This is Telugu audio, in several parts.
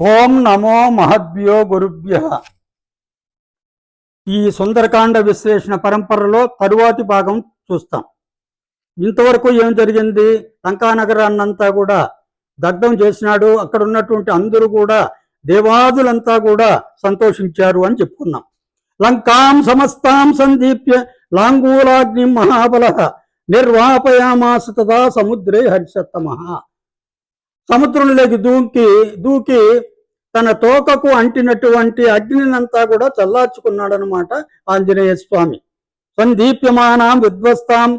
ఓం నమో మహద్భ్యో గురుభ్య. ఈ సుందరకాండ విశ్లేషణ పరంపరలో తరువాతి భాగం చూస్తాం. ఇంతవరకు ఏం జరిగింది? లంకానగరాన్నంతా కూడా దగ్ధం చేసినాడు. అక్కడ ఉన్నటువంటి అందరూ కూడా దేవాదులంతా కూడా సంతోషించారు అని చెప్పుకున్నాం. లంకాం సమస్తాం సందీప్య లాంగూలాగ్ని మహాబల. నిర్వాపయామాసు తదా సముద్రే హరిషత్తమ సముద్రంలోకి దూకి దూకి తన తోకకు అంటినటువంటి అగ్నినంతా కూడా చల్లార్చుకున్నాడనమాట ఆంజనేయ స్వామి. సందీప్యమానాం విధ్వస్తాం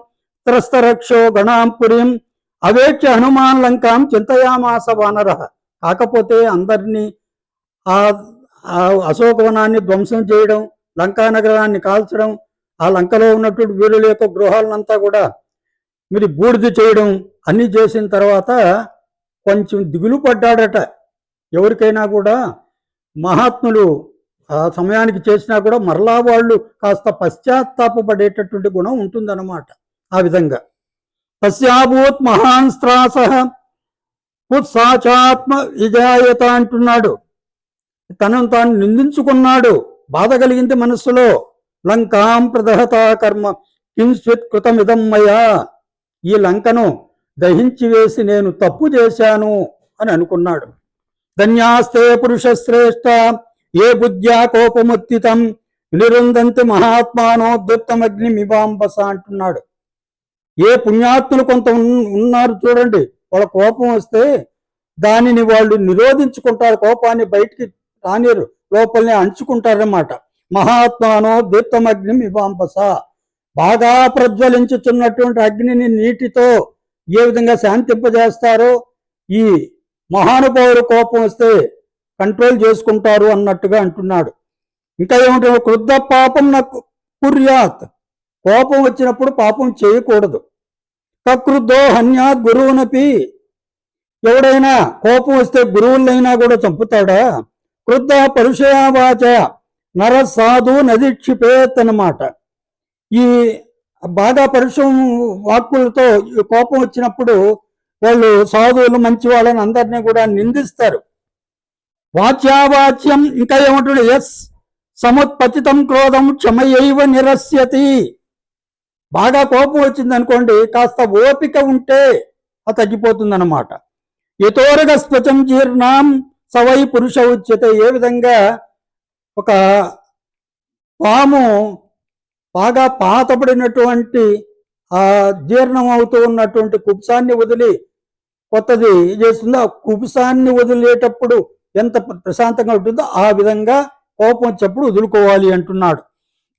త్రస్తరక్షో గణాం పురీం అవేక్ష హనుమాన్ లంకాం చింతయామాస వానర. కాకపోతే అందరినీ ఆ అశోకవనాన్ని ధ్వంసం చేయడం లంకా నగరాన్ని కాల్చడం ఆ లంకలో ఉన్నటువంటి వీరుల యొక్క గృహాలనంతా కూడా మీరు బూడిద చేయడం అన్నీ చేసిన తర్వాత కొంచెం దిగులు పడ్డాడట. ఎవరికైనా కూడా మహాత్ములు ఆ సమయానికి చేసినా కూడా మరలా వాళ్ళు కాస్త పశ్చాత్తాపడేటటువంటి గుణం ఉంటుందన్నమాట ఆ విధంగా. తస్యాభూత్ మహాన్ స్త్రాస పుత్సాచాత్మ విజాయత అంటున్నాడు. తనను తాను నిందించుకున్నాడు. బాధ కలిగింది మనస్సులో. లంకాం ప్రదహత కర్మ కింస్విత్ కృతమిదం మయా. ఈ లంకను దహించి వేసి నేను తప్పు చేశాను అని అనుకున్నాడు. ధన్యాస్తే పురుష శ్రేష్ట ఏ బుద్ధ్యా కోపముత్తితం నిరుందంతి మహాత్మానోద్యుత్తమగ్ని మివాంబస అంటున్నాడు. ఏ పుణ్యాత్ములు కొంత ఉన్- ఉన్నారు చూడండి వాళ్ళ కోపం వస్తే దానిని వాళ్ళు నిరోధించుకుంటారు కోపాన్ని బయటికి రానిరు లోపలనే అంచుకుంటారన్నమాట. మహాత్మానో దీప్తమగ్ని మివాంబస బాగా ప్రజ్వలించుచున్నటువంటి అగ్నిని నీటితో ఏ విధంగా శాంతింపజేస్తారో ఈ మహానుభావుడు కోపం వస్తే కంట్రోల్ చేసుకుంటారు అన్నట్టుగా అంటున్నాడు. ఇంకా ఏమంటున్నాడు క్రుద్ధ పాపం నాకు కుర్యాత్. కోపం వచ్చినప్పుడు పాపం చేయకూడదు. కకృద్ధో హన్యాత్ గురువునపి. ఎవడైనా కోపం వస్తే గురువులైనా కూడా చంపుతాడా? క్రుద్ధ పరుషయావాచ నర సాధు నది క్షిపేత్ అన్నమాట. ఈ బాగా పరిశ్రమ వాక్కులతో కోపం వచ్చినప్పుడు వాళ్ళు సాధువులు మంచి వాళ్ళని అందరినీ కూడా నిందిస్తారు. వాచ్యావాచ్యం ఇంకా ఏమంటాడు? ఎస్ సముత్పతితం క్రోధం క్షమయైవ నిరస్యతి. బాగా కోపం వచ్చింది అనుకోండి కాస్త ఓపిక ఉంటే అది తగ్గిపోతుందన్నమాట. యథోరగ స్పచం సవై పురుష ఉచ్యత. ఏ విధంగా ఒక పాము బాగా పాతబడినటువంటి ఆ జీర్ణం అవుతూ ఉన్నటువంటి కుబ్సాన్ని వదిలి కొత్తది చేస్తుందో ఆ కుబ్సాన్ని వదిలేటప్పుడు ఎంత ప్రశాంతంగా ఉంటుందో ఆ విధంగా కోపం వచ్చేప్పుడు వదులుకోవాలి అంటున్నాడు.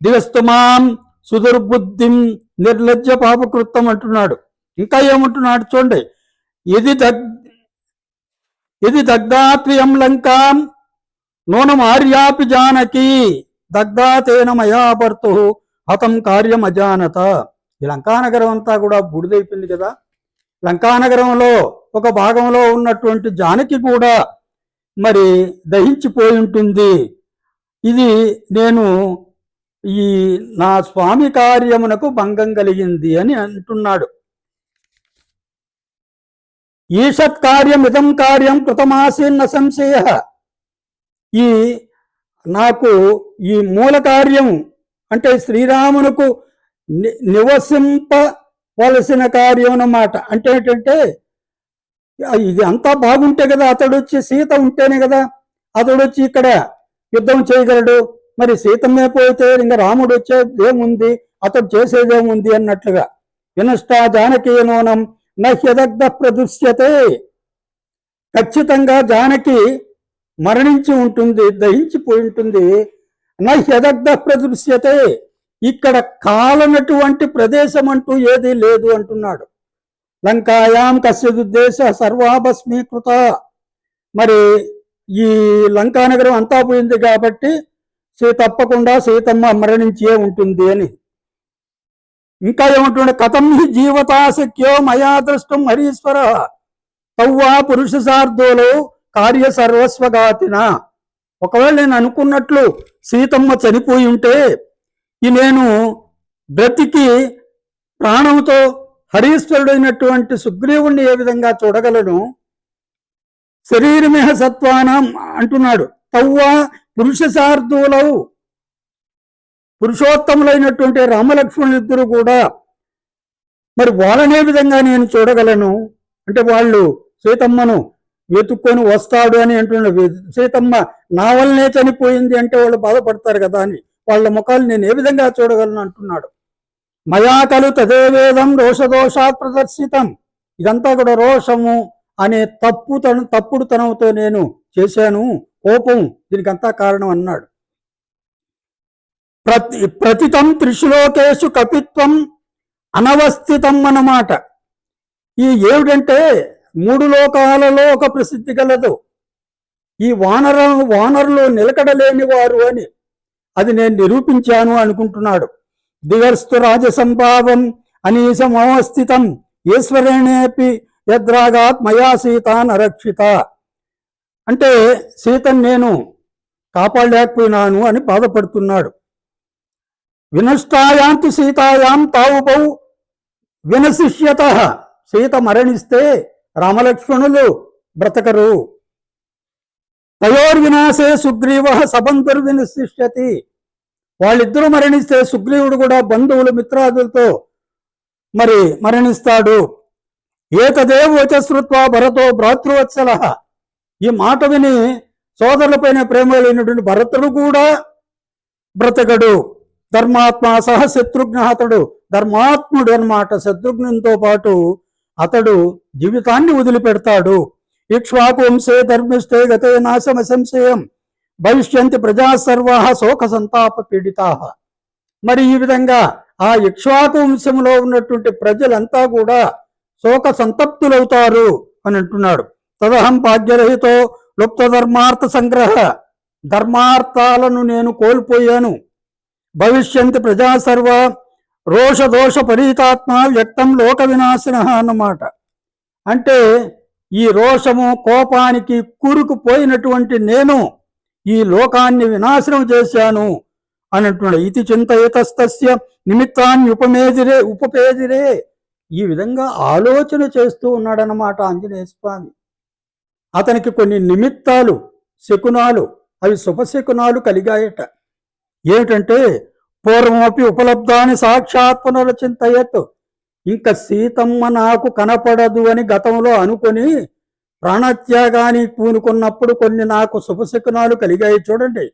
దివస్తుమాం సుదుర్బుద్ధిం నిర్లజ్జ పాపకృత్తం అంటున్నాడు. ఇంకా ఏమంటున్నాడు చూడండి. ఇది దగ్ ఇది దగ్ధాత్రియం లంకాం నూనం ఆర్యాపి జానకి దగ్ధాతేన మయాభర్తు హతం కార్యం అజానత. ఈ లంకానగరం అంతా కూడా బుడిదైపోయింది కదా. లంకానగరంలో ఒక భాగంలో ఉన్నటువంటి జానకి కూడా మరి దహించిపోయి ఉంటుంది. ఇది నేను ఈ నా స్వామి కార్యమునకు భంగం కలిగింది అని అంటున్నాడు. ఈషత్ కార్యం ఇదం కార్యం కృతమాసీన్న సంశయ. ఈ నాకు ఈ మూల కార్యం అంటే శ్రీరామునకు ని నివసింపవలసిన కార్యం అన్నమాట. అంటే ఏంటంటే ఇది అంతా బాగుంటే కదా అతడు వచ్చి సీత ఉంటేనే కదా అతడు వచ్చి ఇక్కడ యుద్ధం చేయగలడు. మరి సీతమ్మే పోతే ఇంకా రాముడు వచ్చే ఏముంది? అతడు చేసేదేముంది అన్నట్లుగా. వినష్టా జానకీనోనం నహ్యదగ్ధ ప్రదృశ్యతే. ఖచ్చితంగా జానకి మరణించి ఉంటుంది దహించిపోయి ఉంటుంది. నహ్యదగ్ధ ప్రదృశ్యతే. ఇక్కడ కాలనటువంటి ప్రదేశం అంటూ ఏదీ లేదు అంటున్నాడు. లంకాయాం కశ్యదుద్దేశ సర్వాభస్మీకృత. మరి ఈ లంకానగరం అంతా పోయింది కాబట్టి సీ తప్పకుండా సీతమ్మ మరణించే ఉంటుంది అని. ఇంకా ఏమంటుండే? కథం హి జీవతాశక్యో మయా దృష్టం హరీశ్వర. తవ్వా పురుష సార్ధోలో కార్య సర్వస్వగాతిన. ఒకవేళ నేను అనుకున్నట్లు సీతమ్మ చనిపోయి ఉంటే ఈ నేను బ్రతికి ప్రాణంతో హరీశ్వరుడైనటువంటి సుగ్రీవుణ్ణి ఏ విధంగా చూడగలను? శరీరమేహ సత్వానం అంటున్నాడు. తవ్వ పురుష శార్దూలవు పురుషోత్తములైనటువంటి రామలక్ష్మణులిద్దరు కూడా మరి వాళ్ళనే విధంగా నేను చూడగలను? అంటే వాళ్ళు సీతమ్మను వెతుక్కొని వస్తాడు అని అంటున్నాడు. సీతమ్మ నా వల్లనే చనిపోయింది అంటే వాళ్ళు బాధపడతారు కదా అని. వాళ్ళ ముఖాలు నేను ఏ విధంగా చూడగలను అంటున్నాడు. మయాకలు తదేవేదం రోషదోషాత్ ప్రదర్శితం. ఇదంతా కూడా రోషము అనే తప్పు తన తప్పుడు తనంతో నేను చేశాను. కోపం దీనికంతా కారణం అన్నాడు. ప్రతి ప్రతితం త్రిశులోకేశు కపిత్వం అనవస్థితం అన్నమాట. ఈ ఏమిటంటే మూడు లోకాలలో ఒక ప్రసిద్ధి కలదు ఈ వానర వానరులు నిలకడలేని వారు అని అది నేను నిరూపించాను అనుకుంటున్నాడు. దిగర్స్తు రాజసంభావం అనీశమవస్థితం ఈశ్వరేణేపి యద్రాగాత్ మయా సీత నరక్షిత అంటే సీతను నేను కాపాడలేకపోయినాను అని బాధపడుతున్నాడు. వినష్టాయాంతి సీతాయాం తావుబౌ వినశిష్యత. సీత మరణిస్తే రామలక్ష్మణులు బ్రతకరు. తయోర్వినాశే సుగ్రీవ సబంధుర్వినిశిష్యతి వాళ్ళిద్దరూ మరణిస్తే సుగ్రీవుడు కూడా బంధువులు మిత్రాదులతో మరి మరణిస్తాడు. ఏకదేవ వచశ్రుత్వ భరతో భ్రాతృవత్సల. ఈ మాట విని సోదరులపైన ప్రేమ లేనటువంటి భరతుడు కూడా బ్రతకడు. ధర్మాత్మ సహ శత్రుఘ్న అతడు ధర్మాత్ముడు అనమాట శత్రుఘ్నంతో పాటు అతడు జీవితాన్ని వదిలిపెడతాడు. ఇక్ష్వాకు వంశే ధర్మిష్టే గతే నాశమ సంశయం. భవిష్యంతి ప్రజా సర్వ శోక సంతాప పీడితా. మరి ఈ విధంగా ఆ ఇక్ష్వాకు వంశంలో ఉన్నటువంటి ప్రజలంతా కూడా శోక సంతప్తులవుతారు అని అంటున్నాడు. తదహం భాగ్యరహితో లుప్త ధర్మార్థ సంగ్రహ. ధర్మార్థాలను నేను కోల్పోయాను. భవిష్యంతి ప్రజా సర్వ రోష దోష పరీతాత్మ వ్యక్తం లోక వినాశన అన్నమాట. అంటే ఈ రోషము కోపానికి కూరుకుపోయినటువంటి నేను ఈ లోకాన్ని వినాశనం చేశాను అని అంటున్నాడు ఇది చింతయతస్తస్య నిమిత్తాన్ని ఉపమేదిరే ఉపపేదిరే ఈ విధంగా ఆలోచన చేస్తూ ఉన్నాడనమాట ఆంజనేయ స్వామి. అతనికి కొన్ని నిమిత్తాలు శకునాలు అవి శుభశకునాలు కలిగాయట. ఏమిటంటే పూర్వమపి ఉపలబ్ధాన్ని సాక్షాత్ పునరచింతయత్. ఇంకా సీతమ్మ నాకు కనపడదు అని గతంలో అనుకొని ప్రాణత్యాగానికి పూనుకున్నప్పుడు కొన్ని నాకు శుభశకునాలు కలిగాయి చూడండి.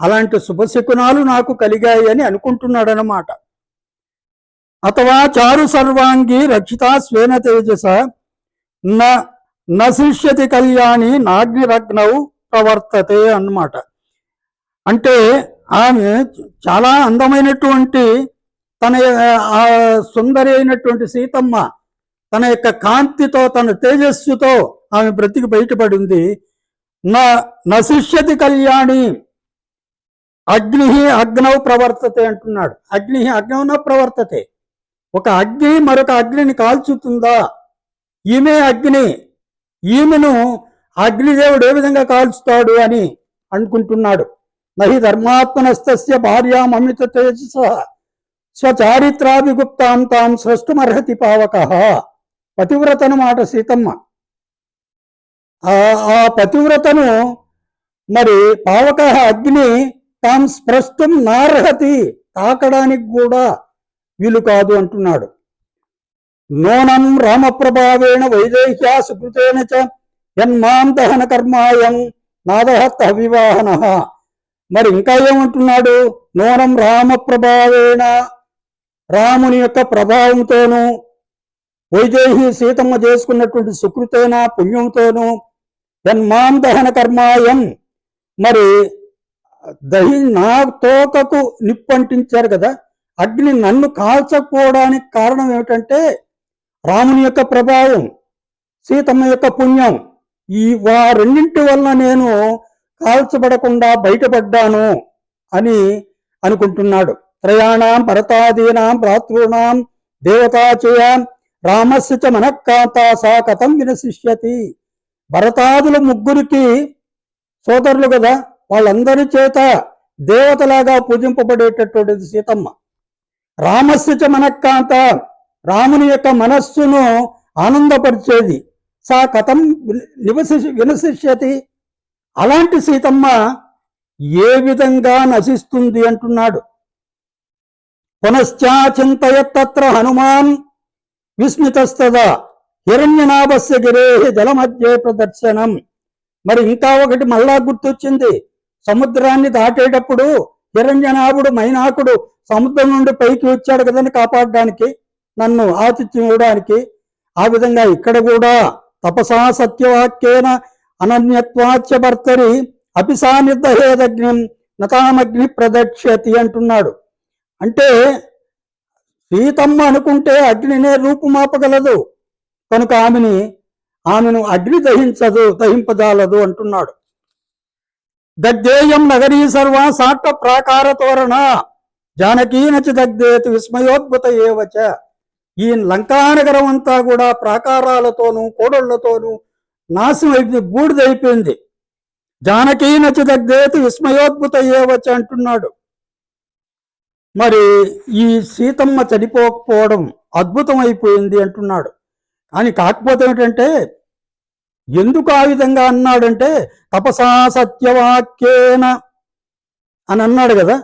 అలాంటి శుభశకునాలు నాకు కలిగాయి అని అనుకుంటున్నాడనమాట అథవా చారు సర్వాంగి రక్షిత స్వేన తేజస. న నశిష్యతి కళ్యాణి నాగ్నిరగ్నౌ ప్రవర్తతే అన్నమాట. అంటే ఆమె చాలా అందమైనటువంటి తన ఆ సుందరి అయినటువంటి సీతమ్మ తన యొక్క కాంతితో తన తేజస్సుతో ఆమె బ్రతికి బయటపడింది. నా నశిష్యతి కళ్యాణి అగ్ని అగ్నౌ ప్రవర్తతే అంటున్నాడు. అగ్ని అగ్నౌన ప్రవర్తతే. ఒక అగ్ని మరొక అగ్నిని కాల్చుతుందా? ఈమె అగ్ని ఈమెను అగ్నిదేవుడు ఏ విధంగా కాల్చుతాడు అని అనుకుంటున్నాడు. నహి ధర్మాత్మనస్తస్య భార్యామమిత తేజస స్వచారిత్రాభిగుప్తాం తాం సృష్టుమర్హతి పావక. పతివ్రతను మాట సీతమ్మ. ఆ పతివ్రతను మరి పావక అగ్ని తాం స్పృష్టం నార్హతి తాకడానికి కూడా వీలు కాదు అంటున్నాడు. నూనం రామప్రభావేణ వైదేహ్యా సుకృతేన చ యన్మాం దహన కర్మాయం నాదహత్ వివాహన. మరి ఇంకా ఏమంటున్నాడు? నూనం రామప్రభావేణ రాముని యొక్క ప్రభావంతోనూ వైదేహి సీతమ్మ చేసుకున్నటువంటి సుకృతైన పుణ్యంతోనూ యన్మాం దహన కర్మాయం. మరి దహి నా తోకకు నిప్పంటించారు కదా అగ్ని నన్ను కాల్చకపోవడానికి కారణం ఏమిటంటే రాముని యొక్క ప్రభావం సీతమ్మ యొక్క పుణ్యం. ఈ వా రెండింటి వల్ల నేను కాల్చబడకుండా బయటపడ్డాను అని అనుకుంటున్నాడు. త్రయాణం భరతాదీనాం భ్రాతృణాం దేవతాచయాం రామస్య చ మనక్కాంత సా కథం వినశిష్యతి. భరతాదుల ముగ్గురికి సోదరులు కదా వాళ్ళందరి చేత దేవతలాగా పూజింపబడేటటువంటిది సీతమ్మ. రామస్య చ మనక్కాంత రాముని యొక్క మనస్సును ఆనందపరిచేది. సా కథం నివసి వినశిష్యతి. అలాంటి సీతమ్మ ఏ విధంగా నశిస్తుంది అంటున్నాడు. పునశ్చాచింతయత్తత్ర హనుమాన్ విస్మితస్తదా హిరణ్యనాభస్య గిరే జలమధ్యే ప్రదర్శనం. మరి ఇంకా ఒకటి మళ్ళా గుర్తొచ్చింది. సముద్రాన్ని దాటేటప్పుడు హిరణ్యనాభుడు మైనాకుడు సముద్రం నుండి పైకి వచ్చాడు కదని కాపాడడానికి నన్ను ఆతిథ్యం ఇవ్వడానికి. ఆ విధంగా ఇక్కడ కూడా తపసా సత్యవాక్యేన అనన్యత్వాచ భర్తరి అపిసానిర్దహేదగ్నిం నతామగ్ని ప్రదక్ష్యతి అంటున్నాడు. అంటే సీతమ్మ అనుకుంటే అగ్నినే రూపుమాపగలదు. కనుక ఆమెని ఆమెను అగ్ని దహించదు దహింపజాలదు అంటున్నాడు. దగ్ధేయం నగరీ సర్వ సాట ప్రాకార తోరణ జానకీనచి దగ్ధేతి విస్మయోద్భుత ఏవచ. ఈ లంకానగరం అంతా కూడా ప్రాకారాలతోనూ కోడళ్ళతోనూ నాశనం అయిపోయింది బూడిదైపోయింది జానకీనచి దగ్ధేతి విస్మయోద్భుత ఏవచ అంటున్నాడు. మరి ఈ సీతమ్మ చనిపోకపోవడం అద్భుతం అయిపోయింది అంటున్నాడు. కానీ కాకపోతే ఏమిటంటే ఎందుకు ఆ విధంగా అన్నాడంటే తపసా సత్యవాక్యేన అని అన్నాడు కదా.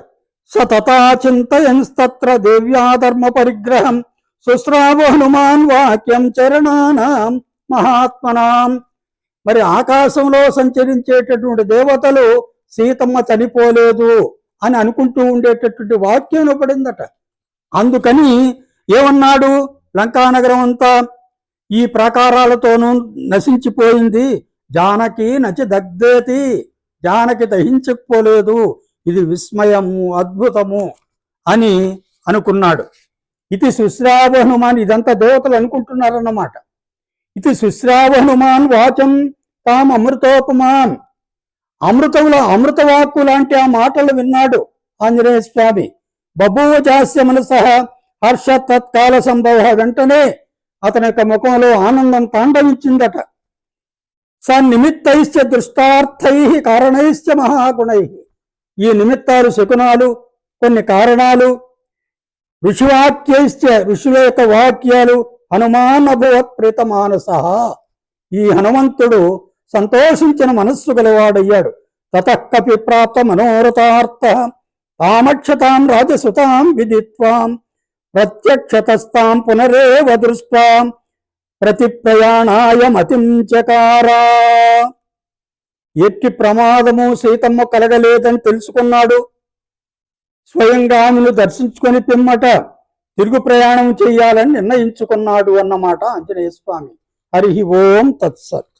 స తథా దేవ్యాధర్మ పరిగ్రహం సుశ్రావ హనుమాన్ వాక్యం చరణానాం మహాత్మనాం మరి ఆకాశంలో సంచరించేటటువంటి దేవతలు సీతమ్మ చనిపోలేదు అని అనుకుంటూ ఉండేటటువంటి వాక్యం పడిందట అందుకని ఏమన్నాడు లంకానగరం అంతా? ఈ ప్రాకారాలతోనూ నశించిపోయింది. జానకి నచి దగ్ధేతి జానకి దహించకపోలేదు. ఇది విస్మయము అద్భుతము అని అనుకున్నాడు. ఇది సుశ్రావ హనుమాన్ ఇదంతా దేవతలు అనుకుంటున్నారన్నమాట. ఇది శుశ్రావహనుమాన్ వాచం తాం అమృతోపమాన్. అమృతముల అమృతవాక్కు లాంటి ఆ మాటలు విన్నాడు ఆంజనేయ స్వామి. బభూవ జాస్య మనస హర్ష తత్కాల సంభవ వెంటనే అతని యొక్క ముఖంలో ఆనందం తాండవించిందట. స నిమిత్తైశ్చ దృష్టార్థై కారణైశ్చ మహాగుణై. ఈ నిమిత్తాలు శకునాలు కొన్ని కారణాలు ఋషివాక్యైశ్చ ఋషుల యొక్క వాక్యాలు హనుమాన్ అభవత్ ప్రీత మానస ఈ హనుమంతుడు సంతోషించిన మనస్సు గలవాడయ్యాడు. తతకపి ప్రాప్త మనోరథార్థ. కామక్షతాం రాజసుతాం విదిత్వాం. ప్రత్యక్షతస్తాం పునరేవ దృష్టాం ప్రతి ప్రయాణాయ మతించకారా ఎట్టి ప్రమాదము సీతమ్మ కలగలేదని తెలుసుకున్నాడు. స్వయంగా ఆమెను దర్శించుకొని పిమ్మట తిరుగు ప్రయాణం చేయాలని నిర్ణయించుకున్నాడు అన్నమాట ఆంజనేయ స్వామి. హరి ఓం తత్సత్.